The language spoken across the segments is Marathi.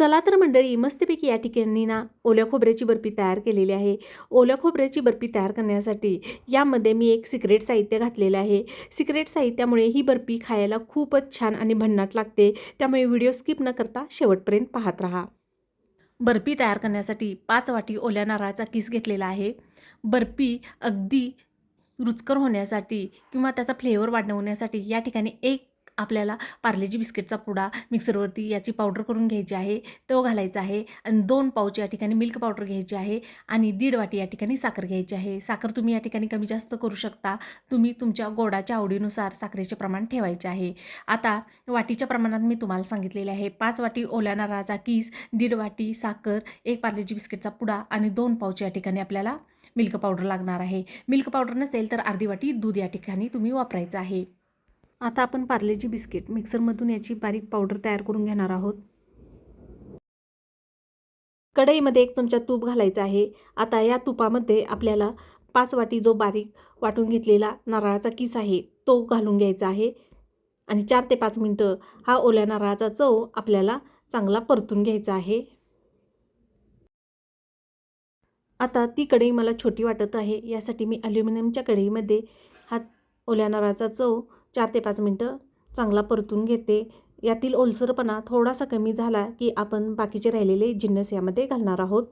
चला तर मंडळी मस्तपैकी या ठिकाणी ना ओल्या खोबऱ्याची बर्फी तयार केलेली आहे. ओल्या खोबऱ्याची बर्फी तयार करण्यासाठी यामध्ये मी एक सिक्रेट साहित्य घातलेलं आहे. सिक्रेट साहित्यामुळे ही बर्फी खायला खूपच छान आणि भन्नाट लागते. त्यामुळे व्हिडिओ स्किप न करता शेवटपर्यंत पाहत राहा. बर्फी तयार करण्यासाठी पाच वाटी ओल्या नारळाचा किस घेतलेला आहे. बर्फी अगदी रुचकर होण्यासाठी किंवा त्याचा फ्लेवर वाढवण्यासाठी या ठिकाणी एक आपल्याला पार्लेजी बिस्किटचा पुडा मिक्सरवरती याची पावडर करून घ्यायची आहे तो घालायचा आहे आणि दोन पाऊच या ठिकाणी मिल्क पावडर घ्यायची आहे आणि दीड वाटी या ठिकाणी साखर घ्यायची आहे. साखर तुम्ही या ठिकाणी कमी जास्त करू शकता. तुम्ही तुमच्या गोडाच्या आवडीनुसार साखरेचे प्रमाण ठेवायचे आहे. आता वाटीच्या प्रमाणात मी तुम्हाला सांगितलेले आहे. पाच वाटी ओल्या नारळाचा किस दीड वाटी साखर एक पार्लेजी बिस्किटचा पुडा आणि दोन पाऊच या ठिकाणी आपल्याला मिल्क पावडर लागणार आहे. मिल्क पावडर नसेल तर अर्धी वाटी दूध या ठिकाणी तुम्ही वापरायचं आहे. आता आपण पार्लेजी बिस्किट मिक्सरमधून याची बारीक पावडर तयार करून घेणार आहोत. कढईमध्ये एक चमचा तूप घालायचं आहे. आता या तुपामध्ये आपल्याला पाच वाटी जो बारीक वाटून घेतलेला नारळाचा किस आहे तो घालून घ्यायचा आहे. आणि चार ते पाच मिनटं हा ओल्या नारळाचा चव आपल्याला चांगला परतून घ्यायचा आहे. आता ती कढई मला छोटी वाटत आहे यासाठी मी ॲल्युमिनियमच्या कढईमध्ये हा ओल्या नारळाचा चव चार ते पाच मिनटं चांगला परतून घेते. यातील ओलसरपणा थोडासा कमी झाला की आपण बाकीचे राहिलेले जिन्नस यामध्ये घालणार आहोत.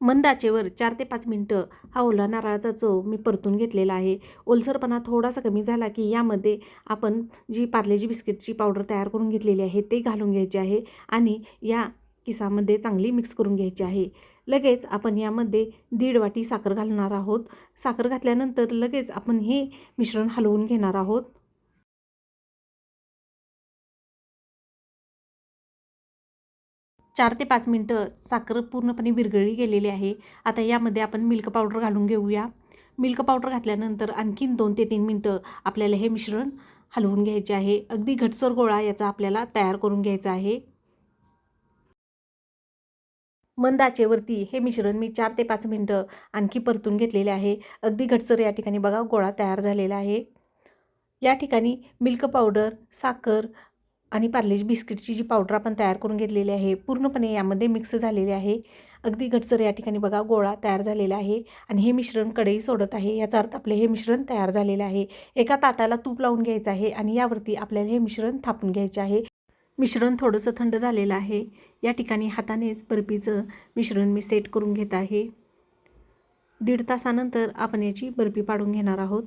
मंद आचेवर चार ते पाच मिनटं हा ओला नारळाचा चव मी परतून घेतलेला आहे. ओलसरपणा थोडासा कमी झाला की यामध्ये आपण जी पार्लेजी बिस्किटची पावडर तयार करून घेतलेली आहे ते घालून घ्यायची आहे आणि या किसामध्ये चांगली मिक्स करून घ्यायची आहे. लगेच आपण यामध्ये दीड वाटी साखर घालणार आहोत. साखर घातल्यानंतर लगेच आपण हे मिश्रण हलवून घेणार आहोत. चार ते पाच मिनटं साखर पूर्णपणे विरघळली गेलेली आहे. आता यामध्ये आपण मिल्क पावडर घालून घेऊया. मिल्क पावडर घातल्यानंतर आणखीन दोन ते तीन मिनटं आपल्याला हे मिश्रण हलवून घ्यायचे आहे. अगदी घटसर गोळा याचा आपल्याला तयार करून घ्यायचा आहे. मंद आचेवरती हे मिश्रण मी चार ते पाच मिनटं आणखी परतून घेतलेले आहे. अगदी घटसर या ठिकाणी बघा गोळा तयार झालेला आहे. या ठिकाणी मिल्क पावडर साखर आणि पार्लेज बिस्किटची जी पावडर आपण तयार करून घेतलेली आहे पूर्णपणे यामध्ये मिक्स झालेले आहे. अगदी घटसर या ठिकाणी बघा गोळा तयार झालेला आहे आणि हे मिश्रण कढई सोडत आहे. याचा अर्थ आपले हे मिश्रण तयार झालेलं आहे. एका ताटाला तूप लावून घ्यायचं आहे आणि यावरती आपल्याला हे मिश्रण थापून घ्यायचे आहे. मिश्रण थोडंसं थंड झालेलं आहे. या ठिकाणी हातानेच बर्फीचं मिश्रण मी सेट करून घेत आहे. दीड तासानंतर आपण याची बर्फी पाडून घेणार आहोत.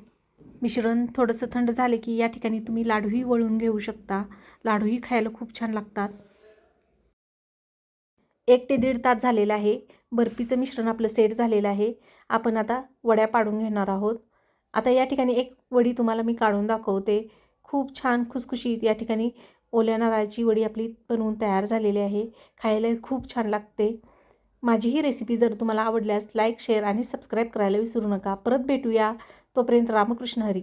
मिश्रण थोडंसं थंड झाले की या ठिकाणी तुम्ही लाडूही वळून घेऊ शकता. लाडूही खायला खूप छान लागतात. एक ते दीड तास झालेला आहे. बर्फीचं मिश्रण आपलं सेट झालेलं आहे. आपण आता वड्या पाडून घेणार आहोत. आता या ठिकाणी एक वडी तुम्हाला मी काढून दाखवते. खूप छान खुसखुशीत या ठिकाणी ओल्या नारळाची वडी आपली बनवून तयार झालेली आहे. खायला खूप छान लागते. माझी ही रेसिपी जर तुम्हाला आवडल्यास लाईक शेअर आणि सबस्क्राईब करायला विसरू नका. परत भेटूया. तोपर्यंत रामकृष्ण हरी.